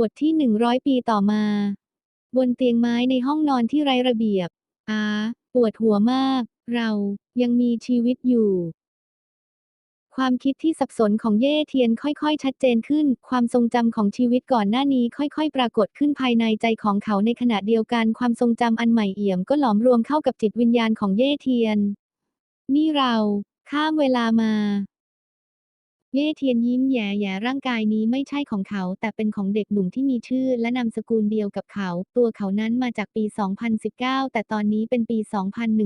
บทที่100ปีต่อมา บนเตียงไม้ในห้องนอนที่ไร้ระเบียบ อาปวดหัวมาก เรายังมีชีวิตอยู่ ความคิดที่สับสนของเย่เทียนค่อยๆ ชัดเจนขึ้น ความทรงจำของชีวิตก่อนหน้านี้ค่อยๆ ปรากฏขึ้นภายในใจของเขาในขณะเดียวกันความทรงจำอันใหม่เอี่ยมก็หลอมรวมเข้ากับจิตวิญญาณของเย่เทียน นี่เราข้ามเวลามา เย่เทียนยิ้มแย่แย่ร่างกายนี้ไม่ใช่ของเขา แต่เป็นของเด็กหนุ่มที่มีชื่อและนามสกุลเดียวกับเขา ตัวเขานั้นมาจากปี 2019 แต่ตอนนี้เป็นปี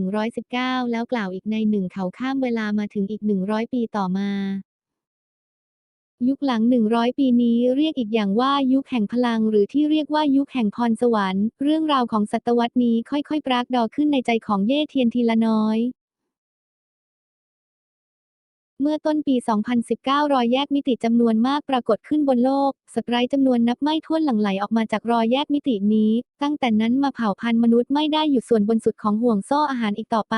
2119 แล้วกล่าวอีกในหนึ่งเขาข้ามเวลามาถึงอีก 100 ปีต่อมายุคหลัง 100 ปีนี้เรียกอีกอย่างว่ายุคแห่งพลังหรือที่เรียกว่ายุคแห่งพรสวรรค์ เรื่องราวของศตวรรษนี้ค่อยๆ ปรากดอขึ้นในใจของเย่เทียนทีละน้อย เมื่อต้นปี 2019 รอยแยกมิติจำนวนมากปรากฏขึ้นบนโลกสไตรจำนวนนับไม่ถ้วนหลั่งไหลออกมาจากรอยแยกมิตินี้ ตั้งแต่นั้นมาเผ่าพันธุ์มนุษย์ไม่ได้อยู่ส่วนบนสุดของห่วงโซ่อาหารอีกต่อไป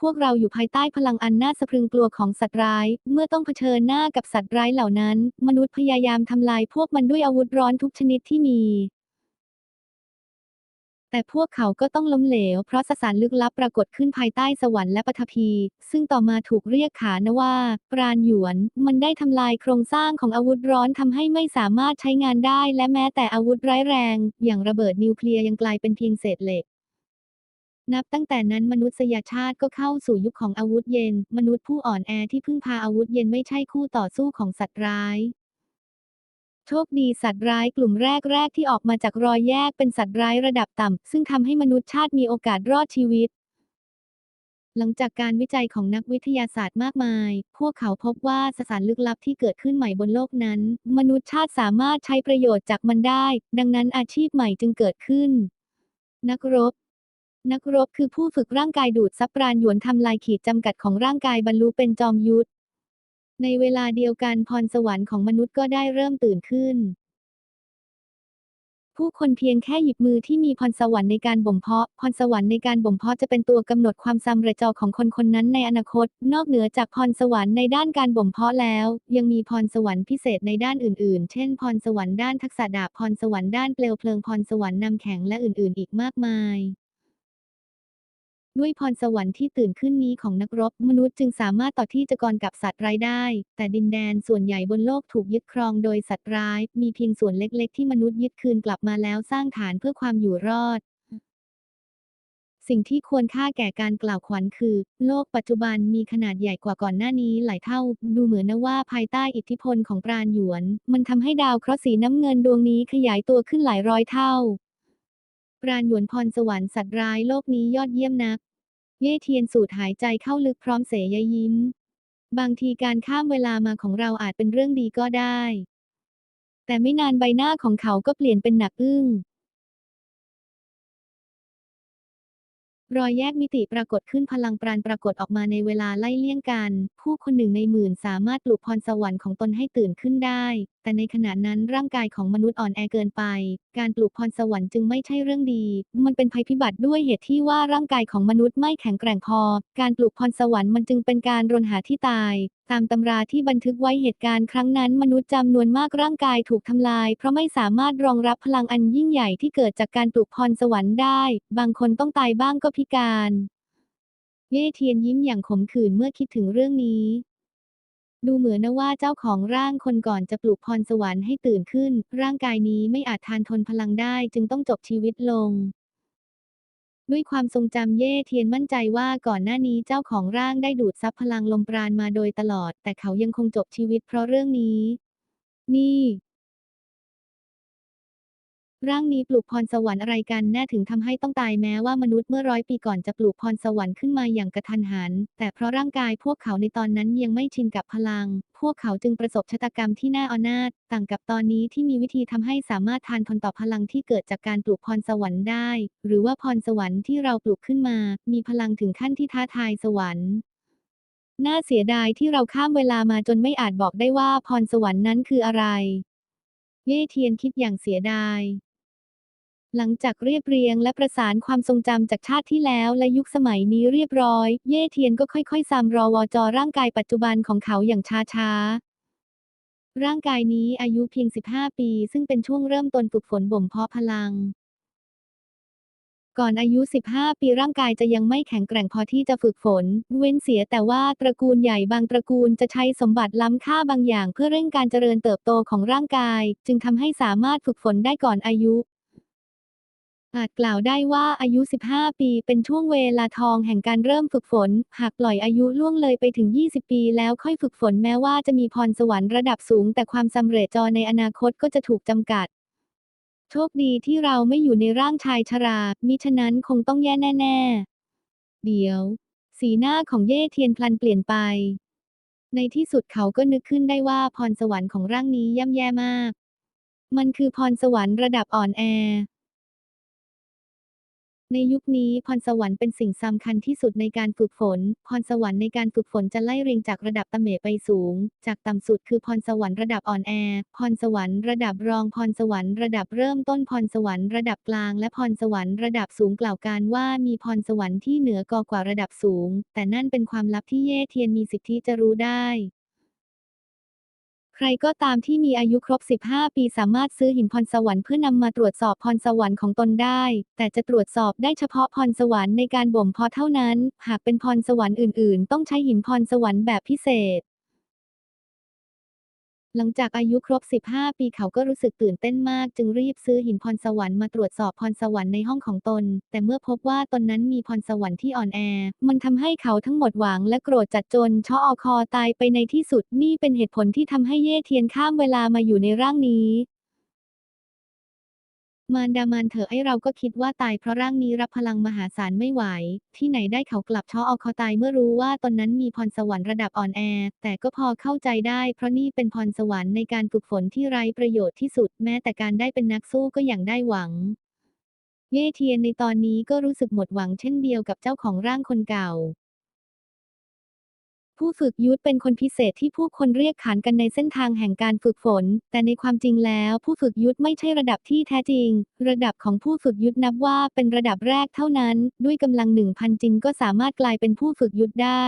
พวกเราอยู่ภายใต้พลังอันน่าสะพรึงกลัวของสัตว์ร้าย เมื่อต้องเผชิญหน้ากับสัตว์ร้ายเหล่านั้น มนุษย์พยายามทำลายพวกมันด้วยอาวุธร้อนทุกชนิดที่มี แต่พวกเขาก็ต้องล้มเหลว เพราะสสารลึกลับปรากฏขึ้นภายใต้สวรรค์และปฐพี ซึ่งต่อมาถูกเรียกขานว่า ปราณหยวน มันได้ทำลายโครงสร้างของอาวุธร้อนทำให้ไม่สามารถใช้งานได้ และแม้แต่อาวุธร้ายแรง อย่างระเบิดนิวเคลียร์ยังกลายเป็นเพียงเศษเหล็กนับตั้งแต่นั้นมนุษยชาติก็เข้าสู่ยุคของอาวุธเย็น มนุษย์ผู้อ่อนแอที่พึ่งพาอาวุธเย็นไม่ใช่คู่ต่อสู้ของสัตว์ร้าย โชคดีสัตว์ร้ายกลุ่มแรกๆที่ออกมาจากรอยแยกเป็นสัตว์ร้ายระดับต่ำ ซึ่งทำให้มนุษยชาติมีโอกาสรอดชีวิต หลังจากการวิจัยของนักวิทยาศาสตร์มากมาย พวกเขาพบว่าสสารลึกลับที่เกิดขึ้นใหม่บนโลกนั้น มนุษยชาติสามารถใช้ประโยชน์จากมันได้ ดังนั้นอาชีพใหม่จึงเกิดขึ้น นักรบนักรบคือผู้ฝึกร่างกายดูดซับปราณหยวนทำลายขีดจำกัดของร่างกายบรรลุเป็นจอมยุทธ ในเวลาเดียวกันพรสวรรค์ของมนุษย์ก็ได้เริ่มตื่นขึ้น ผู้คนเพียงแค่หยิบมือที่มีพรสวรรค์ในการบ่มเพาะ พรสวรรค์ในการบ่มเพาะจะเป็นตัวกำหนดความสำเร็จของคนคนนั้นในอนาคต นอกเหนือจากพรสวรรค์ในด้านการบ่มเพาะแล้ว ยังมีพรสวรรค์พิเศษในด้านอื่นๆ เช่น พรสวรรค์ด้านทักษะดาบพรสวรรค์ด้านเปลวเพลิงพรสวรรค์นำแข็งและอื่นๆ อีกมากมาย ด้วยพรสวรรค์ที่ตื่นขึ้นนี้ของนักรบ มนุษย์จึงสามารถต่อที่จะกรกับสัตว์ร้ายได้ แต่ดินแดนส่วนใหญ่บนโลกถูกยึดครองโดยสัตว์ร้าย มีเพียงส่วนเล็กๆ ที่มนุษย์ยึดคืนกลับมาแล้วสร้างฐานเพื่อความอยู่รอด สิ่งที่ควรค่าแก่การกล่าวขวัญคือ โลกปัจจุบันมีขนาดใหญ่กว่าก่อนหน้านี้หลายเท่า ดูเหมือนนะว่าภายใต้อิทธิพลของปราณหยวน มันทำให้ดาวเคราะห์สีน้ำเงินดวงนี้ขยายตัวขึ้นหลายร้อยเท่า ปราณหยวนพรสวรรค์สัตว์ร้ายโลกนี้ยอดเยี่ยมนัก เย่เทียนสูดหายใจเข้าลึกพร้อมเสยยิ้ม บางทีการข้ามเวลามาของเราอาจเป็นเรื่องดีก็ได้ แต่ไม่นานใบหน้าของเขาก็เปลี่ยนเป็นหนักอึ้ง รอยแยกมิติปรากฏขึ้นพลังปราณปรากฏออกมาในเวลาไล่เลี่ยงกัน ผู้คนหนึ่งในหมื่นสามารถปลุกพรสวรรค์ของตนให้ตื่นขึ้นได้ แต่ในขณะนั้นร่างกายของมนุษย์อ่อนแอเกินไป การปลุกพรสวรรค์จึงไม่ใช่เรื่องดี มันเป็นภัยพิบัติด้วยเหตุที่ว่าร่างกายของมนุษย์ไม่แข็งแกร่งพอ การปลุกพรสวรรค์มันจึงเป็นการรนหาที่ตาย ตามตำราที่บันทึกไว้เหตุการณ์ครั้งนั้นมนุษย์จำนวนมากร่างกายถูกทำลาย เพราะไม่สามารถรองรับพลังอันยิ่งใหญ่ที่เกิดจากการปลุกพรสวรรค์ได้ บางคนต้องตายบ้างก็พิการ เย่เทียนยิ้มอย่างขมขื่นเมื่อคิดถึงเรื่องนี้ ดูเหมือนนะว่าเจ้าของร่างคนก่อนจะปลุกพรสวรรค์ให้ตื่นขึ้น ร่างกายนี้ไม่อาจทานทนพลังได้จึงต้องจบชีวิตลงด้วยความทรงจำเย่เทียนมั่นใจว่าก่อนหน้านี้เจ้าของร่างได้ดูดซับพลังลมปราณมาโดยตลอด แต่เขายังคงจบชีวิตเพราะเรื่องนี้ นี่ ร่างนี้ปลูกพรสวรรค์อะไรกันแน่ถึงทำให้ต้องตายแม้ว่ามนุษย์เมื่อร้อยปีก่อนจะปลูกพรสวรรค์ขึ้นมาอย่างกระทันหัน แต่เพราะร่างกายพวกเขาในตอนนั้นยังไม่ชินกับพลัง พวกเขาจึงประสบชะตากรรมที่น่าอนาถต่างกับตอนนี้ที่มีวิธีทำให้สามารถทานทนต่อพลังที่เกิดจากการปลูกพรสวรรค์ได้ หรือว่าพรสวรรค์ที่เราปลูกขึ้นมา มีพลังถึงขั้นที่ท้าทายสวรรค์น่าเสียดายที่เราข้ามเวลามาจนไม่อาจบอกได้ว่าพรสวรรค์นั้นคืออะไร เย่เทียนคิดอย่างเสียดาย หลังจากเรียบเรียงและประสานความทรงจำจากชาติที่แล้วและยุคสมัยนี้เรียบร้อย เย่เทียนก็ค่อยๆ ซามรอวจอร่างกายปัจจุบันของเขาอย่างช้าๆ ร่างกายนี้อายุเพียง 15 ปี ซึ่งเป็นช่วงเริ่มต้นฝึกฝนบ่มเพาะพลัง ก่อนอายุ 15 ปีร่างกายจะยังไม่แข็งแกร่งพอที่จะฝึกฝน เว้นเสียแต่ว่าตระกูลใหญ่บางตระกูลจะใช้สมบัติล้ำค่าบางอย่างเพื่อเร่งการเจริญเติบโตของร่างกาย จึงทำให้สามารถฝึกฝนได้ก่อนอายุ อาจกล่าวได้ว่าอายุ 15 ปีเป็นช่วงเวลาทองแห่งการเริ่มฝึกฝน หากปล่อยอายุล่วงเลยไปถึง 20 ปีแล้วค่อยฝึกฝนแม้ว่าจะมีพรสวรรค์ระดับสูง แต่ความสำเร็จจอในอนาคตก็จะถูกจำกัด โชคดีที่เราไม่อยู่ในร่างชายชรา มิฉะนั้นคงต้องแย่แน่ ๆ เดี๋ยว สีหน้าของเย่เทียนพลันเปลี่ยนไป ในที่สุดเขาก็นึกขึ้นได้ว่าพรสวรรค์ของร่างนี้ย่ำแย่มาก มันคือพรสวรรค์ระดับอ่อนแอ ในยุคนี้พรสวรรค์เป็นสิ่งสำคัญที่สุดในการฝึกฝน พรสวรรค์ในการฝึกฝนจะไล่เรียงจากระดับตะเหมไปสูง จากต่ำสุดคือพรสวรรค์ระดับอ่อนแอ พรสวรรค์ระดับรองพรสวรรค์ระดับเริ่มต้นพรสวรรค์ระดับกลาง และพรสวรรค์ระดับสูงกล่าวการว่ามีพรสวรรค์ที่เหนือกอกว่าระดับสูง แต่นั่นเป็นความลับที่เย่เทียนมีสิทธิจะรู้ได้ รก็ตามที่มีอายุครบ 15 ปีสามารถซื้อหินพรสวรรค์เพื่อนำมาตรวจสอบพรสวรรค์ของตนได้ แต่จะตรวจสอบได้เฉพาะพรสวรรค์ในการบ่มเพาะเท่านั้น หากเป็นพรสวรรค์อื่น ๆ ต้องใช้หินพรสวรรค์แบบพิเศษ หลังจากอายุครบ 15 ปีเขาก็รู้สึกตื่นเต้นมาก จึงรีบซื้อหินพรสวรรค์มาตรวจสอบพรสวรรค์ในห้องของตน แต่เมื่อพบว่าตนนั้นมีพรสวรรค์ที่อ่อนแอ มันทำให้เขาทั้งหมดหวังและโกรธจัดจนชออคอตายไปในที่สุดนี่เป็นเหตุผลที่ทำให้เย่เทียนข้ามเวลามาอยู่ในร่างนี้ มารดามานเถอะไอเราก็คิดว่าตายเพราะร่างนี้รับพลังมหาศาลไม่ไหว ที่ไหนได้เขากลับชออคอตายเมื่อรู้ว่าตนนั้นมีพรสวรรค์ระดับอ่อนแอ แต่ก็พอเข้าใจได้ เพราะนี่เป็นพรสวรรค์ในการฝึกฝนที่ไร้ประโยชน์ที่สุด แม้แต่การได้เป็นนักสู้ก็อย่างได้หวัง เย่เทียนในตอนนี้ก็รู้สึกหมดหวังเช่นเดียวกับเจ้าของร่างคนเก่า ผู้ฝึกยุทธเป็นคนพิเศษที่ผู้คนเรียกขานกันในเส้นทางแห่งการฝึกฝน แต่ในความจริงแล้วผู้ฝึกยุทธไม่ใช่ระดับที่แท้จริง ระดับของผู้ฝึกยุทธนับว่าเป็นระดับแรกเท่านั้น ด้วยกำลังหนึ่งพันจินก็สามารถกลายเป็นผู้ฝึกยุทธได้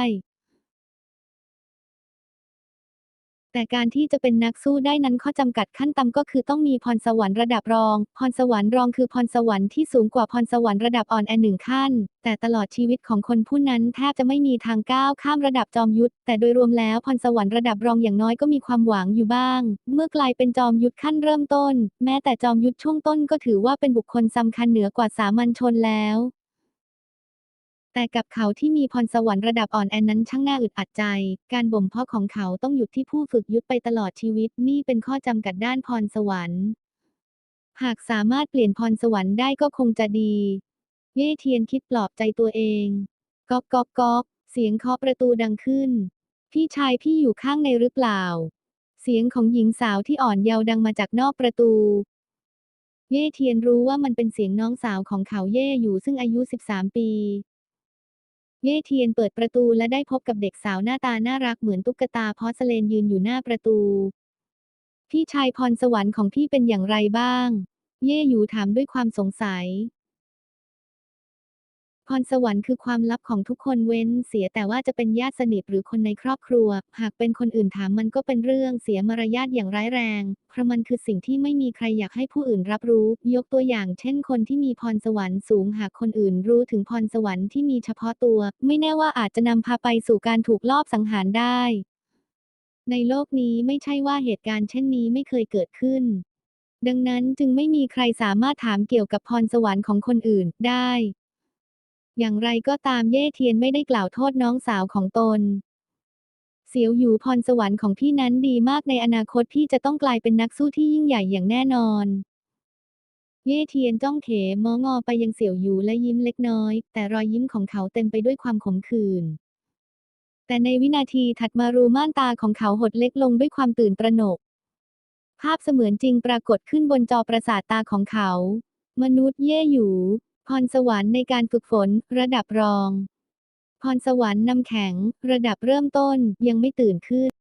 แต่การที่จะเป็นนักสู้ได้นั้นข้อจำกัดขั้นต่ำก็คือต้องมีพรสวรรค์ระดับรอง พรสวรรค์รองคือพรสวรรค์ที่สูงกว่าพรสวรรค์ระดับอ่อนแอหนึ่งขั้น แต่ตลอดชีวิตของคนผู้นั้นแทบจะไม่มีทางก้าวข้ามระดับจอมยุทธแต่โดยรวมแล้วพรสวรรค์ระดับรองอย่างน้อยก็มีความหวังอยู่บ้าง เมื่อกลายเป็นจอมยุทธขั้นเริ่มต้น แม้แต่จอมยุทธช่วงต้นก็ถือว่าเป็นบุคคลสำคัญเหนือกว่าสามัญชนแล้ว แต่กับเขาที่มีพรสวรรค์ระดับอ่อนแอนั้นช่างน่าอึดอัดใจ การบ่มเพาะของเขาต้องหยุดที่ผู้ฝึกยุทธไปตลอดชีวิตนี่เป็นข้อจำกัดด้านพรสวรรค์ หากสามารถเปลี่ยนพรสวรรค์ได้ก็คงจะดี เย่เทียนคิดปลอบใจตัวเอง ก๊อกก๊อกก๊อกเสียงเคาะประตูดังขึ้น พี่ชายพี่อยู่ข้างในหรือเปล่า เสียงของหญิงสาวที่อ่อนเยาว์ดังมาจากนอกประตูเย่เทียนรู้ว่ามันเป็นเสียงน้องสาวของเขาเย่อยู่ซึ่งอายุ 13 ปี เย่เทียนเปิดประตูและได้พบกับเด็กสาวหน้าตาน่ารักเหมือนตุ๊กตาพอสเลนยืนอยู่หน้าประตู พี่ชายพรสวรรค์ของพี่เป็นอย่างไรบ้าง เย่หยูถามด้วยความสงสัย พรสวรรค์คือความลับของทุกคนเว้นเสียแต่ว่าจะเป็นญาติสนิทหรือคนในครอบครัว หากเป็นคนอื่นถามมันก็เป็นเรื่องเสียมารยาทอย่างร้ายแรง เพราะมันคือสิ่งที่ไม่มีใครอยากให้ผู้อื่นรับรู้ ยกตัวอย่างเช่นคนที่มีพรสวรรค์สูงหากคนอื่นรู้ถึงพรสวรรค์ที่มีเฉพาะตัว ไม่แน่ว่าอาจจะนำพาไปสู่การถูกลอบสังหารได้ ในโลกนี้ไม่ใช่ว่าเหตุการณ์เช่นนี้ไม่เคยเกิดขึ้น ดังนั้นจึงไม่มีใครสามารถถามเกี่ยวกับพรสวรรค์ของคนอื่นได้ อย่างไรก็ตามเย่เทียนไม่ได้กล่าวโทษน้องสาวของตน เสียวหยูพรสวรรค์ของพี่นั้นดีมากในอนาคตพี่จะต้องกลายเป็นนักสู้ที่ยิ่งใหญ่อย่างแน่นอน เย่เทียนจ้องเขมองอไปยังเสี่ยวหยูและยิ้มเล็กน้อย แต่รอยยิ้มของเขาเต็มไปด้วยความขมขื่นแต่ในวินาทีถัดมารูม่านตาของเขาหดเล็กลงด้วยความตื่นตระหนก ภาพเสมือนจริงปรากฏขึ้นบนจอประสาทตาของเขา มนุษย์เย่หยู พรสวรรค์ในการฝึกฝน ระดับรอง พรสวรรค์นำแข็ง ระดับเริ่มต้นยังไม่ตื่นขึ้น